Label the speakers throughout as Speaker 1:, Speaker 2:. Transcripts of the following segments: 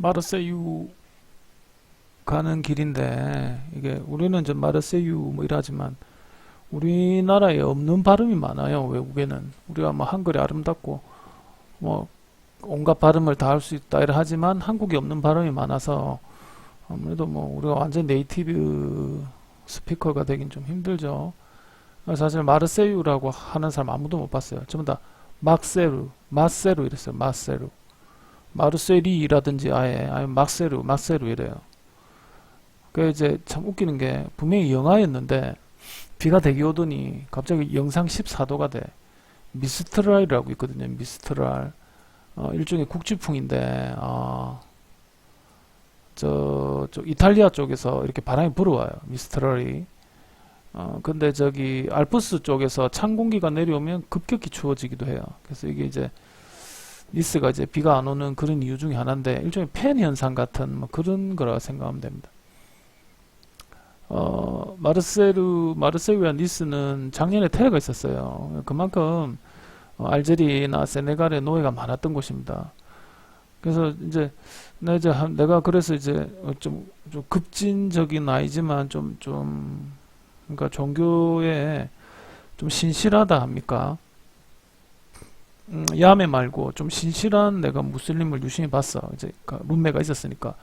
Speaker 1: 마르세유 가는 길인데 이게 우리는 좀 마르세유 뭐 이러지만 우리나라에 없는 발음이 많아요. 외국에는 우리가 뭐 한글이 아름답고 뭐 온갖 발음을 다 할 수 있다 이라 하지만 한국에 없는 발음이 많아서 아무래도 뭐 우리가 완전 네이티브 스피커가 되긴 좀 힘들죠. 사실 마르세유라고 하는 사람 아무도 못 봤어요. 전부 다 막세루, 마세루 이랬어요. 마세루. 마르세리라든지 아예 아니면 막세루, 막세루 이래요. 그 이제 참 웃기는 게 분명히 영하였는데 비가 되게 오더니 갑자기 영상 14도가 돼. 미스트랄이라고 있거든요. 미스트랄. 어, 일종의 국지풍인데 어, 저, 저 이탈리아 쪽에서 이렇게 바람이 불어와요. 미스트랄이. 어, 근데 저기 알프스 쪽에서 찬 공기가 내려오면 급격히 추워지기도 해요. 그래서 이게 이제 니스가 이제 비가 안 오는 그런 이유 중에 하나인데 일종의 팬 현상 같은 뭐 그런 거라 생각하면 됩니다. 어, 마르세르, 마르세유와 니스는 작년에 테러가 있었어요. 그만큼 어, 알제리나 세네갈에 노예가 많았던 곳입니다. 그래서 이제 내 이제 한- 내가 그래서 이제 어, 좀, 좀 급진적인 아이지만 좀, 좀, 그러니까 종교에 좀 신실하다 합니까? 음, 야매 말고 좀 신실한 내가 무슬림을 유심히 봤어. 이제 그 룸메가 있었으니까.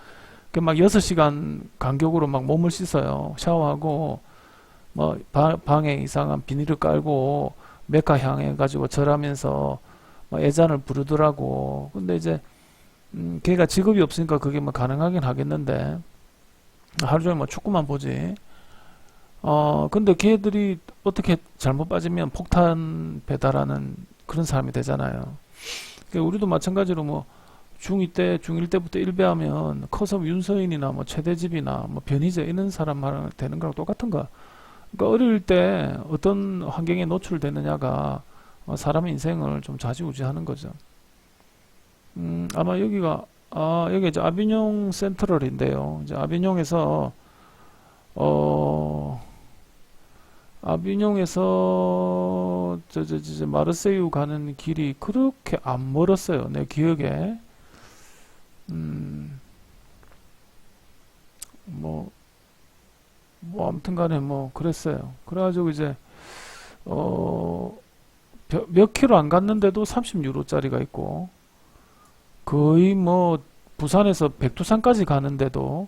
Speaker 1: 그 막 6시간 간격으로 막 몸을 씻어요. 샤워하고 뭐 바- 방에 이상한 비닐을 깔고 메카 향해 가지고 절하면서 막 애잔을 부르더라고. 근데 이제 음, 걔가 직업이 없으니까 그게 뭐 가능하긴 하겠는데 하루 종일 뭐 축구만 보지. 어, 근데 걔들이 어떻게 잘못 빠지면 폭탄 배달하는 그런 사람이 되잖아요. 그러니까 우리도 마찬가지로 뭐 중2 때, 중1 때부터 일배하면 커서 윤서인이나 뭐 최대집이나 뭐 변희재 이런 사람 말 되는 거랑 똑같은 거야. 그러니까 어릴 때 어떤 환경에 노출되느냐가 어, 사람의 인생을 좀 좌지우지하는 거죠. 음, 아마 여기가 아, 여기 이제 아비뇽 센트럴인데요. 이제 아비뇽에서 어 아비뇽에서 저, 저, 저, 저 마르세유 가는 길이 그렇게 안 멀었어요. 내 기억에. 음, 뭐, 뭐, 아무튼 간에 뭐, 그랬어요. 그래가지고 이제, 어, 몇, 몇 킬로 안 갔는데도 30유로짜리가 있고, 거의 뭐, 부산에서 백두산까지 가는데도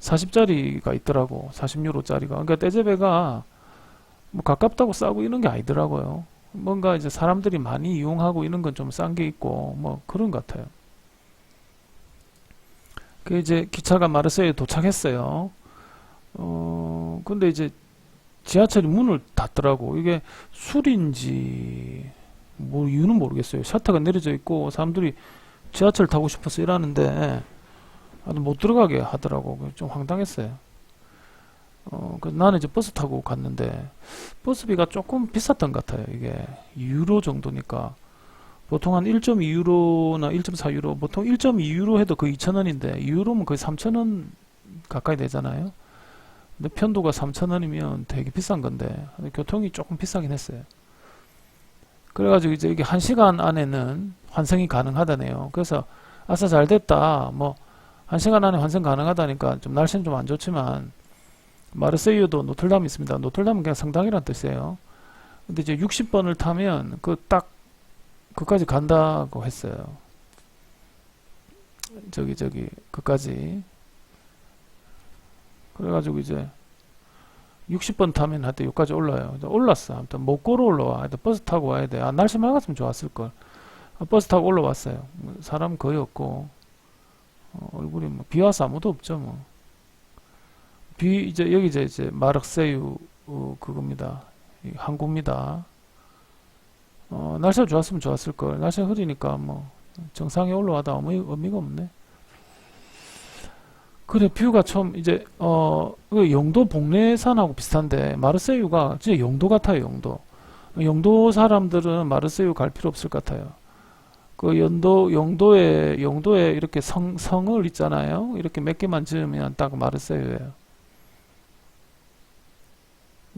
Speaker 1: 40짜리가 있더라고. 40유로짜리가. 그러니까 떼제베가 뭐 가깝다고 싸고 이런 게 아니더라고요. 뭔가 이제 사람들이 많이 이용하고 이런 건 좀 싼 게 있고 뭐 그런 것 같아요. 그 이제 기차가 마르세유에 도착했어요. 어 근데 이제 지하철이 문을 닫더라고. 이게 술인지 뭐 이유는 모르겠어요. 셔터가 내려져 있고 사람들이 지하철 타고 싶어서 일하는데 못 들어가게 하더라고. 좀 황당했어요. 어, 그 나는 이제 버스 타고 갔는데 버스비가 조금 비쌌던 것 같아요. 이게 유로 정도니까 보통 한 1.2유로나 1.4유로 보통 1.2유로 해도 거의 2,000원인데 유로면 거의 3,000원 가까이 되잖아요. 근데 편도가 3,000원이면 되게 비싼 건데 교통이 조금 비싸긴 했어요. 그래가지고 이제 이게 1시간 안에는 환승이 가능하다네요. 그래서 아싸 잘 됐다. 뭐 1시간 안에 환승 가능하다니까 좀 날씨는 좀 안 좋지만 마르세유도 노틀담이 있습니다. 노틀담은 그냥 성당이란 뜻이에요. 근데 이제 60번을 타면 그 딱 그까지 간다고 했어요. 저기 저기 그까지. 그래가지고 이제 60번 타면 하여튼 여기까지 올라요. 올랐어. 아무튼 못 걸어 올라와. 하여튼 버스 타고 와야 돼. 아, 날씨 맑았으면 좋았을 걸. 아, 버스 타고 올라왔어요. 사람 거의 없고 어, 얼굴이 뭐 비 와서 아무도 없죠 뭐. 비 이제 여기 이제 이제 마르세유 어, 그겁니다. 이 항구입니다. 어, 날씨가 좋았으면 좋았을 걸. 날씨가 흐리니까 뭐 정상에 올라와도 아무 의- 의미가 없네. 그래 뷰가 좀 이제 어그 영도 복례산하고 비슷한데 마르세유가 진짜 영도 같아요 영도. 영도 사람들은 마르세유 갈 필요 없을 것 같아요. 그 연도 영도에 영도에 이렇게 성 성을 있잖아요. 이렇게 몇 개만 지으면 딱 마르세유예요.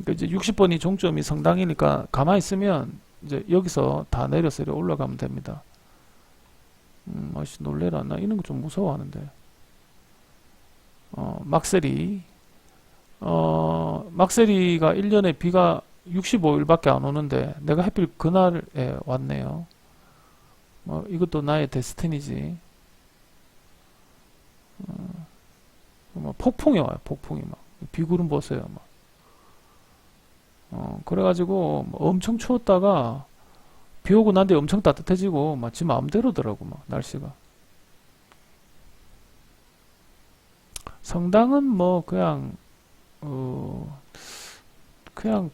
Speaker 1: 그러니까 이제 60번이 종점이 성당이니까 가만히 있으면 이제 여기서 다 내려서 이렇게 올라가면 됩니다. 음, 아씨 놀래라. 나 이런 거 좀 무서워하는데. 어, 막세리 어, 막세리가 1년에 비가 65일밖에 안 오는데 내가 하필 그날에 왔네요. 뭐 이것도 나의 데스티니지. 어, 뭐 폭풍이 와요. 폭풍이 막 비구름 보세요. 막. 어, 그래가지고 뭐 엄청 추웠다가 비 오고 난 뒤에 엄청 따뜻해지고 막 지 마음대로더라고 막 날씨가. 성당은 뭐 그냥 어 그냥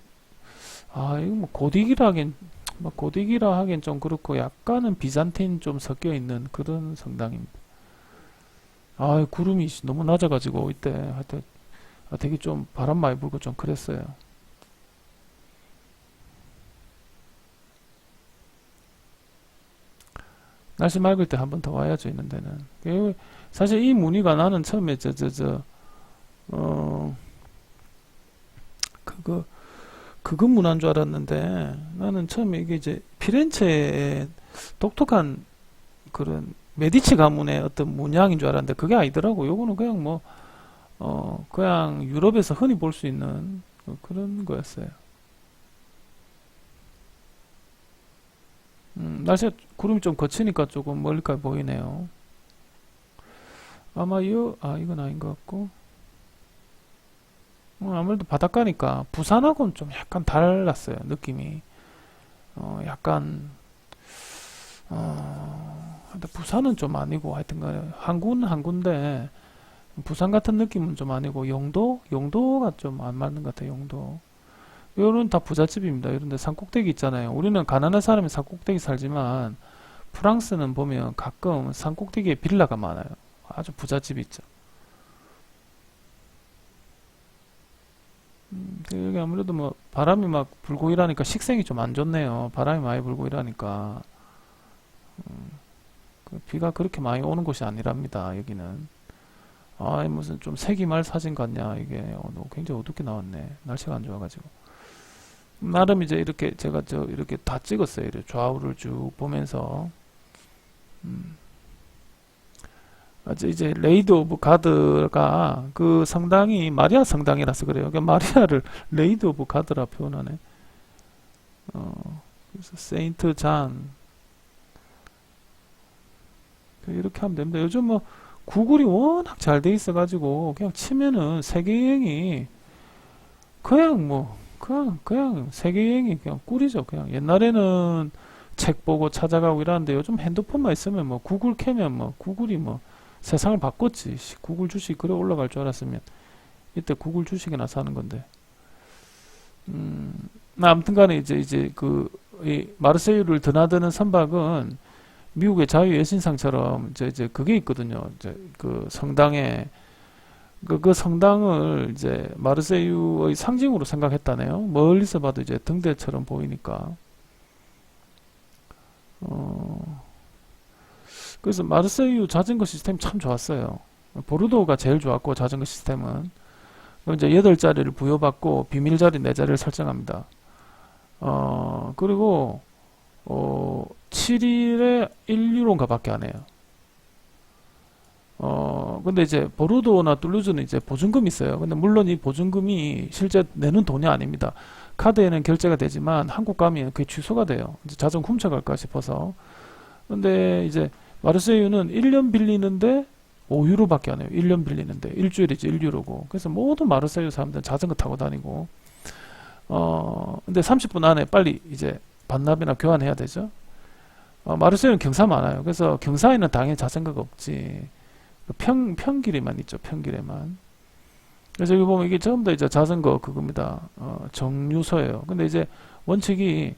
Speaker 1: 아 이거 뭐 고딕이라 하긴 뭐 고딕이라 하긴 좀 그렇고 약간은 비잔틴 좀 섞여 있는 그런 성당입니다. 아 구름이 씨, 너무 낮아가지고 이때 하여튼 아, 되게 좀 바람 많이 불고 좀 그랬어요. 날씨 맑을 때 한 번 더 와야죠 있는 데는. 그 사실 이 무늬가 나는 처음에 저 저 저 어 그거 그거 문화인 줄 알았는데 나는 처음에 이게 이제 피렌체의 독특한 그런 메디치 가문의 어떤 문양인 줄 알았는데 그게 아니더라고. 요거는 그냥 뭐 어 그냥 유럽에서 흔히 볼 수 있는 그런 거였어요. 음, 날씨가 구름이 좀 거치니까 조금 멀리까지 보이네요. 아마 이, 아, 이건 아닌 것 같고. 어, 아무래도 바닷가니까 부산하고는 좀 약간 달랐어요, 느낌이. 어, 약간, 어, 근데 부산은 좀 아니고 하여튼 간에 한 군, 한 군데 부산 같은 느낌은 좀 아니고 영도? 영도가 좀 안 맞는 것 같아요, 영도. 요런 다 부잣집입니다. 이런데 산꼭대기 있잖아요. 우리는 가난한 사람이 산꼭대기 살지만 프랑스는 보면 가끔 산꼭대기에 빌라가 많아요. 아주 부잣집이 있죠. 음, 그 여기 아무래도 뭐 바람이 막 불고 이러니까 식생이 좀 안 좋네요. 바람이 많이 불고 이러니까 음, 그 비가 그렇게 많이 오는 곳이 아니랍니다. 여기는. 아, 무슨 좀 세기말 사진 같냐 이게 어, 너 굉장히 어둡게 나왔네. 날씨가 안 좋아가지고. 나름 이제 이렇게 제가 저 이렇게 다 찍었어요. 이렇게 좌우를 쭉 보면서 음. 아주 이제 레이드 오브 가드가 그 성당이 마리아 성당이라서 그래요. 그러니까 마리아를 레이드 오브 가드라 표현하네. 어, 그래서 세인트 잔 이렇게 하면 됩니다. 요즘 뭐 구글이 워낙 잘 돼 있어가지고 그냥 치면은 세계 여행이 그냥 뭐 그냥 그냥 세계 여행이 그냥 꿀이죠. 그냥 옛날에는 책 보고 찾아가고 이러는데 요즘 핸드폰만 있으면 뭐 구글 캐면 뭐 구글이 뭐 세상을 바꿨지. 씨, 구글 주식 그래 올라갈 줄 알았으면 이때 구글 주식이나 사는 건데. 음, 나 아무튼간에 이제 이제 그 이 마르세유를 드나드는 선박은 미국의 자유여신상처럼 이제 이제 그게 있거든요. 이제 그 성당에 그, 그 성당을 이제 마르세유의 상징으로 생각했다네요. 멀리서 봐도 이제 등대처럼 보이니까. 어, 그래서 마르세유 자전거 시스템이 참 좋았어요. 보르도가 제일 좋았고 자전거 시스템은 이제 8자리를 부여받고 비밀 자리 4자리를 설정합니다. 어, 그리고 어, 7일에 1유로인가 밖에 안 해요. 어, 근데 이제 보르도나 툴루즈는 이제 보증금이 있어요. 근데 물론 이 보증금이 실제 내는 돈이 아닙니다. 카드에는 결제가 되지만 한국 가면 그게 취소가 돼요. 이제 자전거 훔쳐갈까 싶어서. 근데 이제 마르세유는 1년 빌리는데 5유로 밖에 안 해요. 1년 빌리는데 일주일이지 1유로고. 그래서 모든 마르세유 사람들은 자전거 타고 다니고. 어, 근데 30분 안에 빨리 이제 반납이나 교환해야 되죠. 어, 마르세유는 경사 많아요. 그래서 경사에는 당연히 자전거가 없지. 평, 평길에만 있죠. 평길에만. 그래서 여기 보면 이게 전부 다 이제 자전거 그겁니다. 어, 정류소예요. 근데 이제 원칙이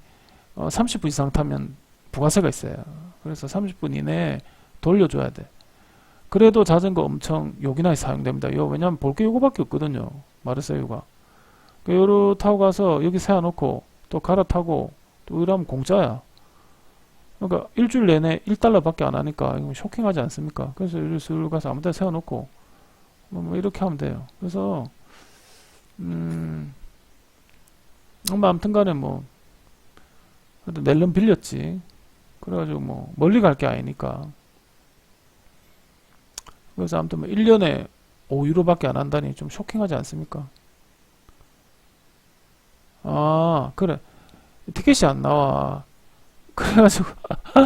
Speaker 1: 어, 30분 이상 타면 부가세가 있어요. 그래서 30분 이내에 돌려줘야 돼. 그래도 자전거 엄청 요긴하게 사용됩니다. 요, 왜냐면 볼 게 요거밖에 없거든요. 마르세유가. 그 요로 타고 가서 여기 세워놓고 또 갈아타고 또 이러면 공짜야. 그러니까 일주일 내내 1달러밖에 안 하니까 이거 쇼킹하지 않습니까? 그래서 이를 술 가서 아무 데나 세워놓고 뭐, 뭐 이렇게 하면 돼요. 그래서 음, 뭐 아무튼 간에 뭐 그래도 낼름 빌렸지. 그래가지고 뭐 멀리 갈 게 아니니까. 그래서 아무튼 뭐 1년에 5유로밖에 안 한다니 좀 쇼킹하지 않습니까? 아, 그래. 티켓이 안 나와. 그래가지고,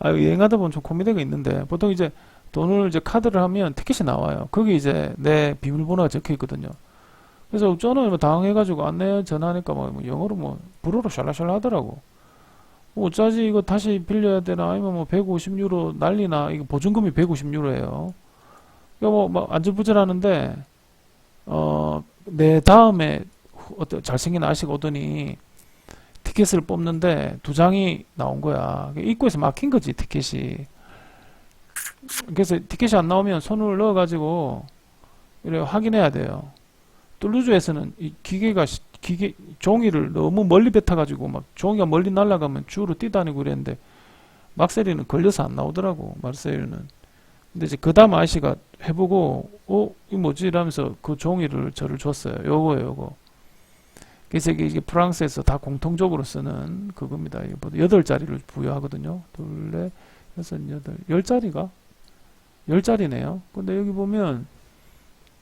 Speaker 1: 아, 여행하다 보면 좀 고민되가 있는데, 보통 이제 돈을 이제 카드를 하면 티켓이 나와요. 거기 이제 내 비밀번호가 적혀 있거든요. 그래서 저는 뭐 당황해가지고 안내 전화하니까 뭐 영어로 뭐 불어로 샬라샬라 하더라고. 뭐 어쩌지 이거 다시 빌려야 되나 아니면 뭐 150유로 난리나 이거 보증금이 150유로예요. 이거 뭐, 뭐 안절부절하는데 어 내 다음에 후- 어떤 잘생긴 아저씨가 오더니 티켓을 뽑는데 두 장이 나온 거야. 입구에서 막힌 거지 티켓이. 그래서 티켓이 안 나오면 손을 넣어가지고 이래 확인해야 돼요. 툴루즈에서는 이 기계가 시- 기계 종이를 너무 멀리 뱉어가지고 막 종이가 멀리 날아가면 주로 뛰다니고 그랬는데 막세리는 걸려서 안 나오더라고 마르세유는. 근데 이제 그 다음 아저씨가 해보고 어? 이 뭐지? 이러면서 그 종이를 저를 줬어요. 요거예요, 요거. 그래서 이게, 프랑스에서 다 공통적으로 쓰는 그겁니다. 이게 뭐 여덟 자리를 부여하거든요. 둘, 넷, 여섯, 여덟, 열 자리가? 열 자리네요. 근데 여기 보면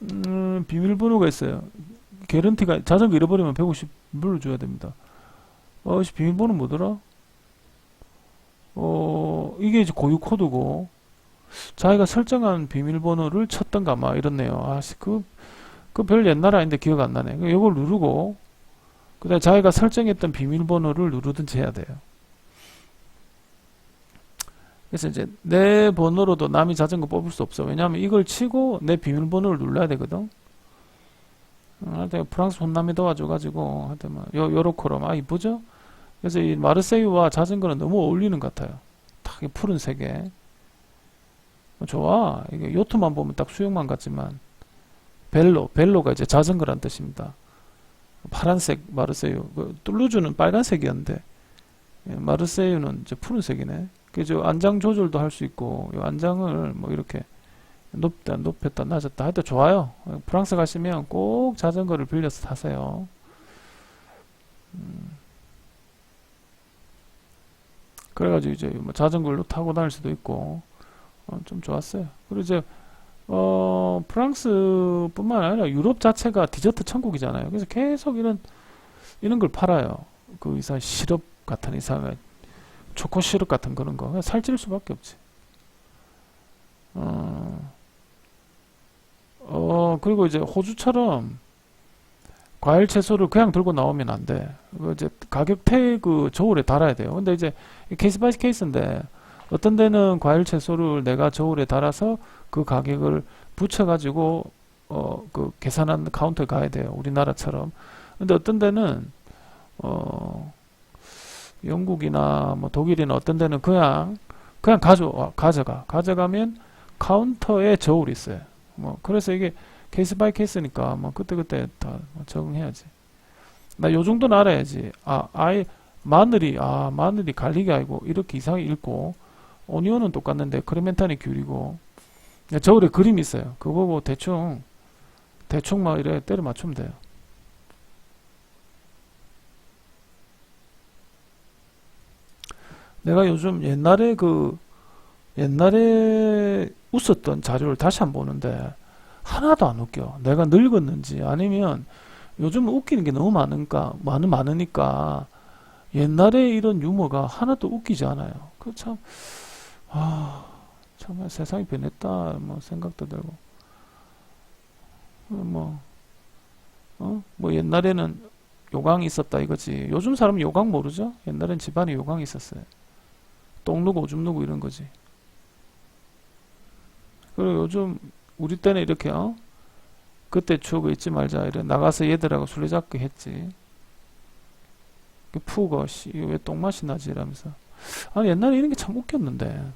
Speaker 1: 음, 비밀번호가 있어요. 개런티가 자전거 잃어버리면 150 물어줘야 됩니다. 어, 씨, 비밀번호 뭐더라? 어, 이게 이제 고유 코드고 자기가 설정한 비밀번호를 쳤던가 막 이렇네요. 아, 씨, 그, 그 별 옛날 아닌데 기억 안 나네. 이걸 누르고 그 다음에 자기가 설정했던 비밀번호를 누르든지 해야 돼요. 그래서 이제 내 번호로도 남이 자전거 뽑을 수 없어. 왜냐하면 이걸 치고 내 비밀번호를 눌러야 되거든. 어, 하여튼 프랑스 혼남이 도와줘가지고 하여튼 뭐 요, 요렇게로 아 이쁘죠? 그래서 이 마르세유와 자전거는 너무 어울리는 것 같아요. 탁이 푸른색에 어, 좋아. 이게 요트만 보면 딱 수영만 같지만 벨로 벨로가 이제 자전거란 뜻입니다. 파란색 마르세유 그 툴루즈는 빨간색이었는데 예, 마르세유는 이제 푸른색이네. 그저 안장 조절도 할 수 있고 이 안장을 뭐 이렇게 높다 높였다 낮았다 하여튼 좋아요. 프랑스 가시면 꼭 자전거를 빌려서 타세요. 음. 그래가지고 이제 뭐 자전거로 타고 다닐 수도 있고 어, 좀 좋았어요. 그리고 이제 어 프랑스뿐만 아니라 유럽 자체가 디저트 천국이잖아요. 그래서 계속 이런 이런 걸 팔아요. 그 이상 시럽 같은 이상의 초코 시럽 같은 그런 거 살찔 수밖에 없지. 어, 어 그리고 이제 호주처럼 과일 채소를 그냥 들고 나오면 안 돼. 그 이제 가격 태그 저울에 달아야 돼요. 근데 이제 케이스 바이 케이스인데 어떤 데는 과일 채소를 내가 저울에 달아서 그 가격을 붙여가지고 어 그 계산하는 카운터에 가야 돼요. 우리나라처럼. 근데 어떤 데는 어 영국이나 뭐 독일이나 어떤 데는 그냥 그냥 가져 가져가 가져가면 카운터에 저울이 있어요. 뭐 그래서 이게 케이스 바이 케이스니까 뭐 그때 그때 다 적응해야지. 나 요 정도는 알아야지. 아 아예 마늘이 아 마늘이 갈릭이 아니고 이렇게 이상하게 읽고 오니언은 똑같는데 크레멘탄이 귤이고 저울에 그림이 있어요. 그거 보고 대충 대충 막 이래 때려 맞추면 돼요. 내가 요즘 옛날에 그 옛날에 웃었던 자료를 다시 한번 보는데 하나도 안 웃겨. 내가 늙었는지 아니면 요즘 웃기는 게 너무 많으니까 많은 많으니까 옛날에 이런 유머가 하나도 웃기지 않아요. 그 참 아, 정말 세상이 변했다 뭐 생각도 들고 어, 뭐 어? 뭐 옛날에는 요강이 있었다 이거지. 요즘 사람은 요강 모르죠? 옛날엔 집안에 요강이 있었어요. 똥 누고 오줌 누고 이런 거지. 그리고 요즘 우리 때는 이렇게 어? 그때 추억을 잊지 말자 이래 나가서 얘들하고 술래잡기 했지. 그 푸고 씨, 왜 똥맛이 나지 이러면서. 아 옛날에 이런 게 참 웃겼는데.